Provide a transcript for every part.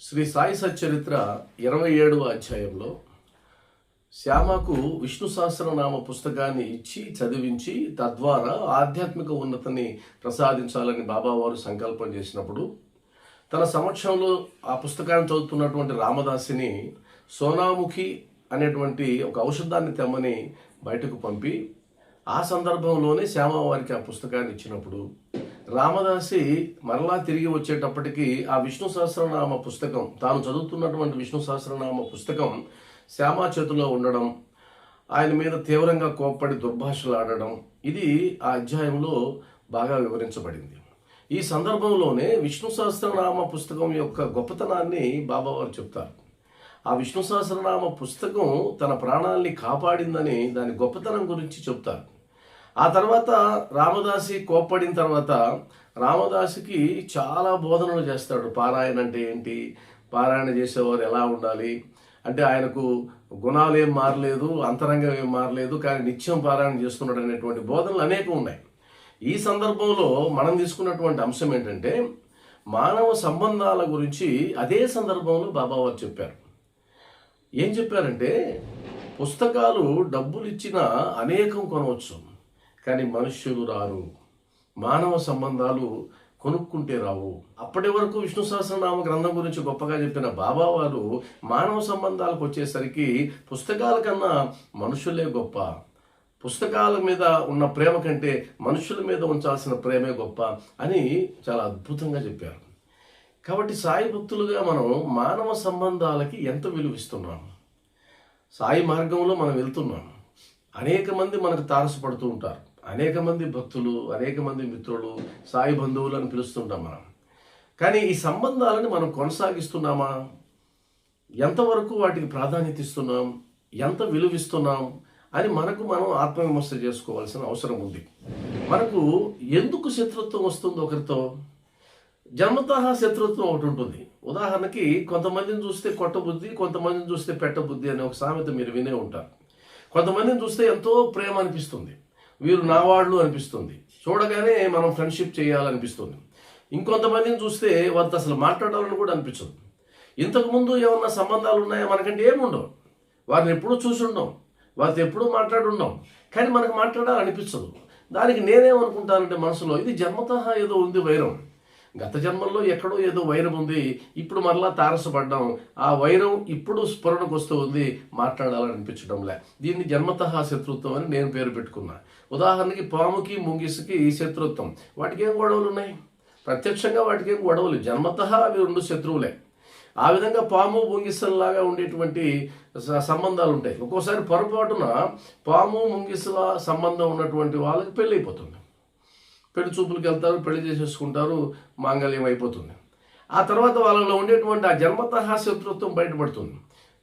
శ్రీ సాయి సచ్చరిత్ర ఇరవై ఏడవ అధ్యాయంలో శ్యామకు విష్ణు సహస్రనామ పుస్తకాన్ని ఇచ్చి చదివించి తద్వారా ఆధ్యాత్మిక ఉన్నతిని ప్రసాదించాలని బాబావారు సంకల్పం చేసినప్పుడు తన సమక్షంలో ఆ పుస్తకాన్ని చదువుతున్నటువంటి రామదాసిని సోనాముఖి అనేటువంటి ఒక ఔషధాన్ని తెమ్మని బయటకు పంపి ఆ సందర్భంలోనే శ్యామవారికి ఆ పుస్తకాన్ని ఇచ్చినప్పుడు రామదాసి మరలా తిరిగి వచ్చేటప్పటికి ఆ విష్ణు సహస్రనామ పుస్తకం తాను చదువుతున్నటువంటి విష్ణు సహస్రనామ పుస్తకం శ్యామా చేతిలో ఉండడం ఆయన మీద తీవ్రంగా కోప్పడి దుర్భాషలు ఆడడం ఇది ఆ అధ్యాయంలో బాగా వివరించబడింది. ఈ సందర్భంలోనే విష్ణు సహస్రనామ పుస్తకం యొక్క గొప్పతనాన్ని బాబావారు చెప్తారు. ఆ విష్ణు సహస్రనామ పుస్తకం తన ప్రాణాల్ని కాపాడిందని దాని గొప్పతనం గురించి చెప్తారు. ఆ తర్వాత రామదాసి కోప్పడిన తర్వాత రామదాసికి చాలా బోధనలు చేస్తాడు. పారాయణ అంటే ఏంటి? పారాయణ చేసేవారు ఎలా ఉండాలి? అంటే ఆయనకు గుణాలు ఏం మారలేదు అంతరంగం ఏం మారలేదు కానీ నిత్యం పారాయణ చేస్తున్నాడు అనేటువంటి బోధనలు అనేకం ఉన్నాయి. ఈ సందర్భంలో మనం తీసుకున్నటువంటి అంశం ఏంటంటే మానవ సంబంధాల గురించి అదే సందర్భంలో బాబావారు చెప్పారు. ఏం చెప్పారంటే పుస్తకాలు డబ్బులు ఇచ్చిన అనేకం కొనవచ్చు. కానీ మనుష్యులు రారు. మానవ సంబంధాలు కొనుక్కుంటే రావు. అప్పటి వరకు విష్ణు సహస్రనామ గ్రంథం గురించి గొప్పగా చెప్పిన బాబా వారు మానవ సంబంధాలకు వచ్చేసరికి పుస్తకాల కన్నా మనుషులే గొప్ప. పుస్తకాల మీద ఉన్న ప్రేమ కంటే మనుషుల మీద ఉంచాల్సిన ప్రేమే గొప్ప అని చాలా అద్భుతంగా చెప్పారు. కాబట్టి సాయి భక్తులుగా మనం మానవ సంబంధాలకి ఎంత విలువిస్తున్నాం సాయి మార్గంలో మనం వెళ్తున్నాం. అనేక మంది మనకు తారసపడుతూ ఉంటారు. అనేక మంది భక్తులు అనేక మంది మిత్రులు సాయి బంధువులు అని పిలుస్తుంటాం మనం. కానీ ఈ సంబంధాలను మనం కొనసాగిస్తున్నామా? ఎంతవరకు వాటికి ప్రాధాన్యత ఇస్తున్నాం? ఎంత విలువిస్తున్నాం అని మనకు మనం ఆత్మవిమర్శ చేసుకోవాల్సిన అవసరం ఉంది. మనకు ఎందుకు శత్రుత్వం వస్తుంది ఒకరితో? జన్మతః శత్రుత్వం ఒకటి ఉంటుంది. ఉదాహరణకి కొంతమందిని చూస్తే కొట్టబుద్ధి కొంతమందిని చూస్తే పెట్టబుద్ధి అనే ఒక సామెత మీరు వినే ఉంటారు. కొంతమందిని చూస్తే ఎంతో ప్రేమ అనిపిస్తుంది. వీరు నా వాళ్ళు అనిపిస్తుంది. చూడగానే మనం ఫ్రెండ్షిప్ చేయాలనిపిస్తుంది. ఇంకొంతమందిని చూస్తే వారితో అసలు మాట్లాడాలని కూడా అనిపించదు. ఇంతకుముందు ఏమన్నా సంబంధాలు ఉన్నాయా? మనకంటే ఏముండవు వారిని ఎప్పుడూ చూసి వారితో ఎప్పుడూ మాట్లాడుండం కానీ మనకు మాట్లాడాలనిపించదు దానికి నేనేమనుకుంటానంటే మనసులో ఇది జన్మతహా ఏదో ఉంది వైరం. గత జన్మల్లో ఎక్కడో ఏదో వైరం ఉంది. ఇప్పుడు మరలా తారసపడ్డాం. ఆ వైరం ఇప్పుడు స్ఫురణకు వస్తూ ఉంది. మాట్లాడాలనిపించడంలే. దీన్ని జన్మతః శత్రుత్వం అని నేను పేరు పెట్టుకున్నా. ఉదాహరణకి పాముకి ముంగిసుకి శత్రుత్వం. వాటికి ఏం గొడవలు ఉన్నాయి? ప్రత్యక్షంగా వాటికి ఏం గొడవలు జన్మతః అవి రెండు శత్రువులే. ఆ విధంగా పాము ముంగిసల్లాగా ఉండేటువంటి సంబంధాలు ఉంటాయి ఒక్కోసారి పొరపాటున పాము ముంగిసల సంబంధం ఉన్నటువంటి వాళ్ళకి పెళ్ళైపోతుంది. అయిపోతుంది పెళ్ళి చూపులకు వెళ్తారు పెళ్ళి చేసేసుకుంటారు మాంగళ్యం అయిపోతుంది. ఆ తర్వాత వాళ్ళలో ఉండేటువంటి ఆ జన్మతహా శత్రుత్వం బయటపడుతుంది.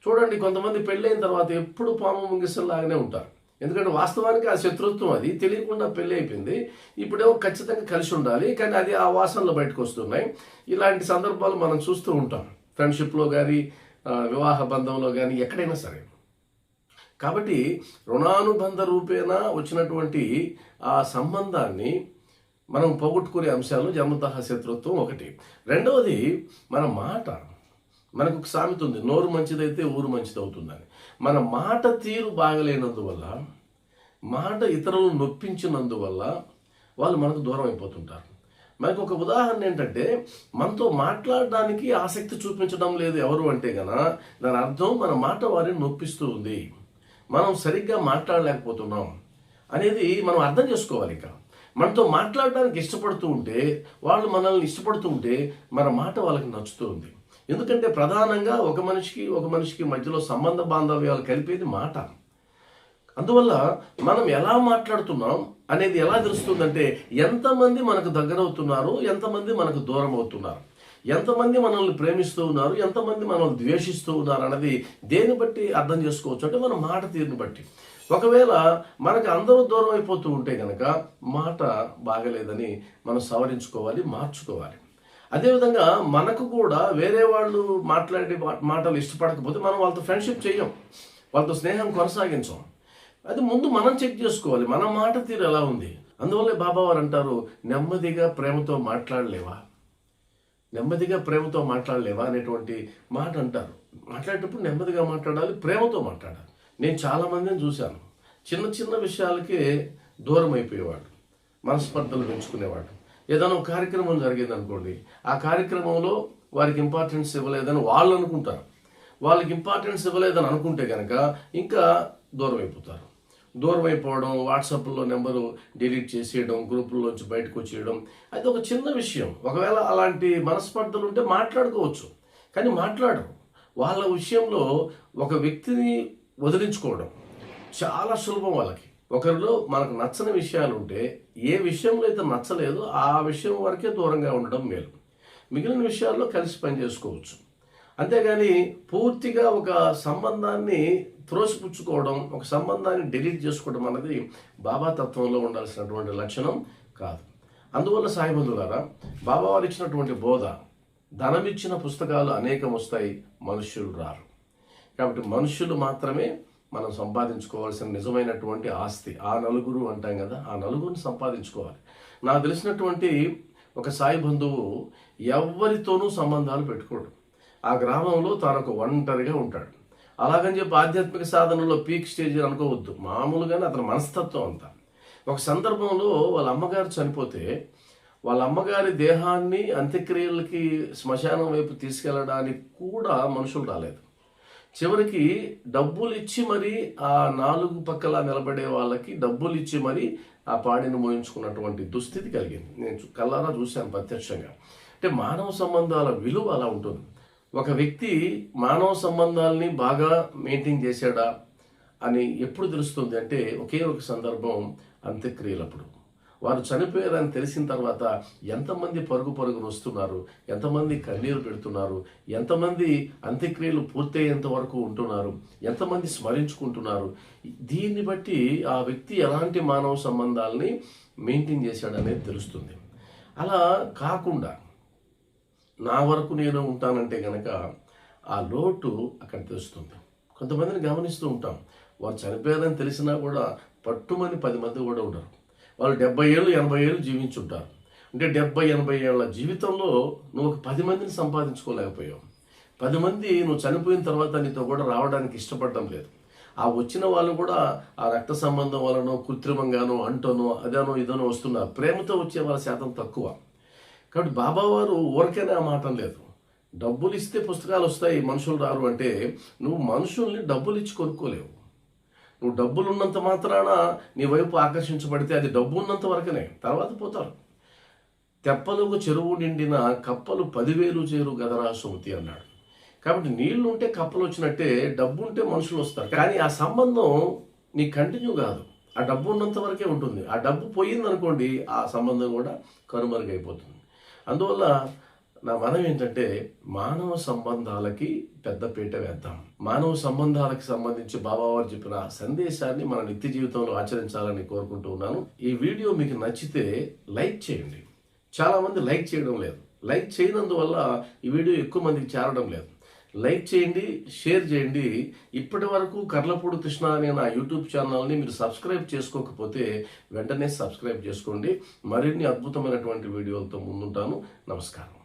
చూడండి కొంతమంది పెళ్ళైన తర్వాత ఎప్పుడు పాము ముంగిసలాగానే ఉంటారు. ఎందుకంటే వాస్తవానికి ఆ శత్రుత్వం అది తెలియకుండా పెళ్ళి అయిపోయింది. ఇప్పుడేమో ఖచ్చితంగా కలిసి ఉండాలి కానీ అది ఆ వాసనలు బయటకు వస్తున్నాయి. ఇలాంటి సందర్భాలు మనం చూస్తూ ఉంటాం. ఫ్రెండ్షిప్లో కానీ వివాహ బంధంలో కానీ ఎక్కడైనా సరే. కాబట్టి రుణానుబంధ రూపేణ వచ్చినటువంటి ఆ సంబంధాన్ని మనం పోగొట్టుకునే అంశాలు జన్మతః శత్రుత్వం ఒకటి. రెండవది మన మాట మనకు ఒక సామెత ఉంది నోరు మంచిదైతే ఊరు మంచిది అవుతుందని మన మాట తీరు బాగలేనందువల్ల మాట ఇతరులను నొప్పించినందువల్ల వాళ్ళు మనకు దూరం అయిపోతుంటారు మనకు ఒక ఉదాహరణ ఏంటంటే మనతో మాట్లాడడానికి ఆసక్తి చూపించడం లేదు ఎవరు అంటే గన దాని అర్థం మన మాట వారిని నొప్పిస్తూ ఉంది మనం సరిగ్గా మాట్లాడలేకపోతున్నాం అనేది మనం అర్థం చేసుకోవాలి ఇక. మనతో మాట్లాడడానికి ఇష్టపడుతూ ఉంటే వాళ్ళు మనల్ని ఇష్టపడుతూ ఉంటే మన మాట వాళ్ళకి నచ్చుతుంది ఎందుకంటే ప్రధానంగా ఒక మనిషికి ఒక మనిషికి మధ్యలో సంబంధ బాంధవ్యాలు కలిపేది మాట. అందువల్ల మనం ఎలా మాట్లాడుతున్నాం అనేది ఎలా తెలుస్తుందంటే ఎంతమంది మనకు దగ్గర అవుతున్నారు ఎంతమంది మనకు దూరం అవుతున్నారు ఎంతమంది మనల్ని ప్రేమిస్తూ ఉన్నారు ఎంతమంది మనల్ని ద్వేషిస్తూ ఉన్నారు అన్నది దేన్ని బట్టి అర్థం చేసుకోవచ్చు అంటే మన మాట తీరుని బట్టి. ఒకవేళ మనకు అందరూ దూరం అయిపోతూ ఉంటే కనుక మాట బాగలేదని మనం సవరించుకోవాలి మార్చుకోవాలి. అదేవిధంగా మనకు కూడా వేరే వాళ్ళు మాట్లాడే మాటలు ఇష్టపడకపోతే మనం వాళ్ళతో ఫ్రెండ్షిప్ చేయం వాళ్ళతో స్నేహం కొనసాగించం. అది ముందు మనం చెక్ చేసుకోవాలి మన మాట తీరు ఎలా ఉంది? అందువల్లే బాబావారు అంటారు నెమ్మదిగా ప్రేమతో మాట్లాడలేవా? నెమ్మదిగా ప్రేమతో మాట్లాడలేవా? అనేటువంటి మాట అంటారు. మాట్లాడేటప్పుడు నెమ్మదిగా మాట్లాడాలి ప్రేమతో మాట్లాడాలి. నేను చాలా మందిని చూశాను. చిన్న చిన్న విషయాలకే దూరం అయిపోయేవాడు. మనస్పర్ధలు పెంచుకునేవాడు. ఏదైనా ఒక కార్యక్రమం జరిగింది అనుకోండి ఆ కార్యక్రమంలో వారికి ఇంపార్టెన్స్ ఇవ్వలేదని వాళ్ళు అనుకుంటారు. వాళ్ళకి ఇంపార్టెన్స్ ఇవ్వలేదని అనుకుంటే కనుక ఇంకా దూరం అయిపోతారు. దూరం అయిపోవడం వాట్సాప్లో నెంబరు డిలీట్ చేసేయడం గ్రూపుల్లోంచి బయటకు వచ్చేయడం అది ఒక చిన్న విషయం. ఒకవేళ అలాంటి మనస్పర్ధలు ఉంటే మాట్లాడుకోవచ్చు. కానీ మాట్లాడరు. వాళ్ళ విషయంలో ఒక వ్యక్తిని వదిలించుకోవడం చాలా సులభం వాళ్ళకి. ఒకరిలో మనకు నచ్చని విషయాలు ఉంటే ఏ విషయంలో అయితే నచ్చలేదో ఆ విషయం వరకే దూరంగా ఉండడం మేలు. మిగిలిన విషయాల్లో కలిసి పని చేసుకోవచ్చు. అంతేగాని పూర్తిగా ఒక సంబంధాన్ని త్రోసిపుచ్చుకోవడం ఒక సంబంధాన్ని డిలీట్ చేసుకోవడం అన్నది బాబా తత్వంలో ఉండాల్సినటువంటి లక్షణం కాదు. అందువల్ల సాయిబంధులారా బాబా వారు ఇచ్చినటువంటి బోధ ధనమిచ్చిన పుస్తకాలు అనేకం వస్తాయి మనుష్యులు రారు. కాబట్టి మనుషులు మాత్రమే మనం సంపాదించుకోవాల్సిన నిజమైనటువంటి ఆస్తి. ఆ నలుగురు అంటాం కదా ఆ నలుగురిని సంపాదించుకోవాలి. నాకు తెలిసినటువంటి ఒక సాయి బంధువు ఎవరితోనూ సంబంధాలు పెట్టుకోడు. ఆ గ్రామంలో తాను ఒక ఒంటరిగా ఉంటాడు. అలాగని చెప్పి ఆధ్యాత్మిక సాధనలో పీక్ స్టేజ్ అనుకోవద్దు. మామూలుగానే అతని మనస్తత్వం అంతా. ఒక సందర్భంలో వాళ్ళ అమ్మగారు చనిపోతే వాళ్ళ అమ్మగారి దేహాన్ని అంత్యక్రియలకి శ్మశానం వైపు తీసుకెళ్ళడానికి కూడా మనుషులు రాలేదు. చివరికి డబ్బులు ఇచ్చి మరి ఆ నాలుగు పక్కల నిలబడే వాళ్ళకి డబ్బులు ఇచ్చి మరి ఆ పాడిని మోయించుకున్నటువంటి దుస్థితి కలిగింది. నేను కల్లారా కళ్ళారా చూశాను ప్రత్యక్షంగా. అంటే మానవ సంబంధాల విలువ అలా ఉంటుంది. ఒక వ్యక్తి మానవ సంబంధాలని బాగా మెయింటైన్ చేశాడా అని ఎప్పుడు తెలుస్తుంది అంటే ఒకే ఒక సందర్భం అంత్యక్రియలప్పుడు. వారు చనిపోయారని తెలిసిన తర్వాత ఎంతమంది పరుగు పరుగును వస్తున్నారు ఎంతమంది కన్నీరు పెడుతున్నారు ఎంతమంది అంత్యక్రియలు పూర్తయ్యేంత వరకు ఉంటున్నారు ఎంతమంది స్మరించుకుంటున్నారు. దీన్ని బట్టి ఆ వ్యక్తి ఎలాంటి మానవ సంబంధాలని మెయింటైన్ చేశాడనేది తెలుస్తుంది. అలా కాకుండా నా వరకు నేను ఉంటానంటే గనక ఆ లోటు అక్కడ తెలుస్తుంది. కొంతమందిని గమనిస్తూ ఉంటాం. వారు చనిపోయారని తెలిసినా కూడా పట్టుమని పది మంది కూడా ఉండరు. వాళ్ళు డెబ్బై ఏళ్ళు ఎనభై ఏళ్ళు జీవించుంటారు. అంటే డెబ్బై ఎనభై ఏళ్ళ జీవితంలో నువ్వు ఒక పది మందిని సంపాదించుకోలేకపోయావు. పది మంది నువ్వు చనిపోయిన తర్వాత నీతో కూడా రావడానికి ఇష్టపడడం లేదు. ఆ వచ్చిన వాళ్ళు కూడా ఆ రక్త సంబంధం వలనో కృత్రిమంగానో అంటోనో అదనో ఇదనో వస్తున్నారు ప్రేమతో వచ్చే వాళ్ళ శాతం తక్కువ. కాబట్టి బాబా వారు ఊరికేనే ఆ మాట లేదు డబ్బులు ఇస్తే పుస్తకాలు వస్తాయి మనుషులు రారు అంటే నువ్వు మనుషుల్ని డబ్బులు ఇచ్చి కొనుక్కోలేవు. నువ్వు డబ్బులు ఉన్నంత మాత్రాన నీ వైపు ఆకర్షించబడితే అది డబ్బు ఉన్నంత వరకనే. తర్వాత పోతారు. తెప్పలకు చెరువు నిండిన కప్పలు పదివేలు చేరు గదరా సుమతి అన్నాడు. కాబట్టి నీళ్ళు ఉంటే కప్పలు వచ్చినట్టే డబ్బు ఉంటే మనుషులు వస్తారు కానీ ఆ సంబంధం నీ కంటిన్యూ కాదు. ఆ డబ్బు ఉన్నంత వరకే ఉంటుంది. ఆ డబ్బు పోయింది అనుకోండి ఆ సంబంధం కూడా కనుమరుగైపోతుంది. అందువల్ల నా మనం ఏంటంటే మానవ సంబంధాలకి పెద్దపీట వేద్దాం. మానవ సంబంధాలకు సంబంధించి బాబావారు చెప్పిన సందేశాన్ని మన నిత్య జీవితంలో ఆచరించాలని కోరుకుంటూ ఉన్నాను. ఈ వీడియో మీకు నచ్చితే లైక్ చేయండి. చాలా మంది లైక్ చేయడం లేదు. లైక్ చేయనందువల్ల ఈ వీడియో ఎక్కువ మందికి చేరడం లేదు. లైక్ చేయండి షేర్ చేయండి. ఇప్పటి వరకు కర్లపూడి కృష్ణ అనే నా యూట్యూబ్ ఛానల్ని మీరు సబ్స్క్రైబ్ చేసుకోకపోతే వెంటనే సబ్స్క్రైబ్ చేసుకోండి. మరిన్ని అద్భుతమైనటువంటి వీడియోలతో ముందుంటాను. నమస్కారం.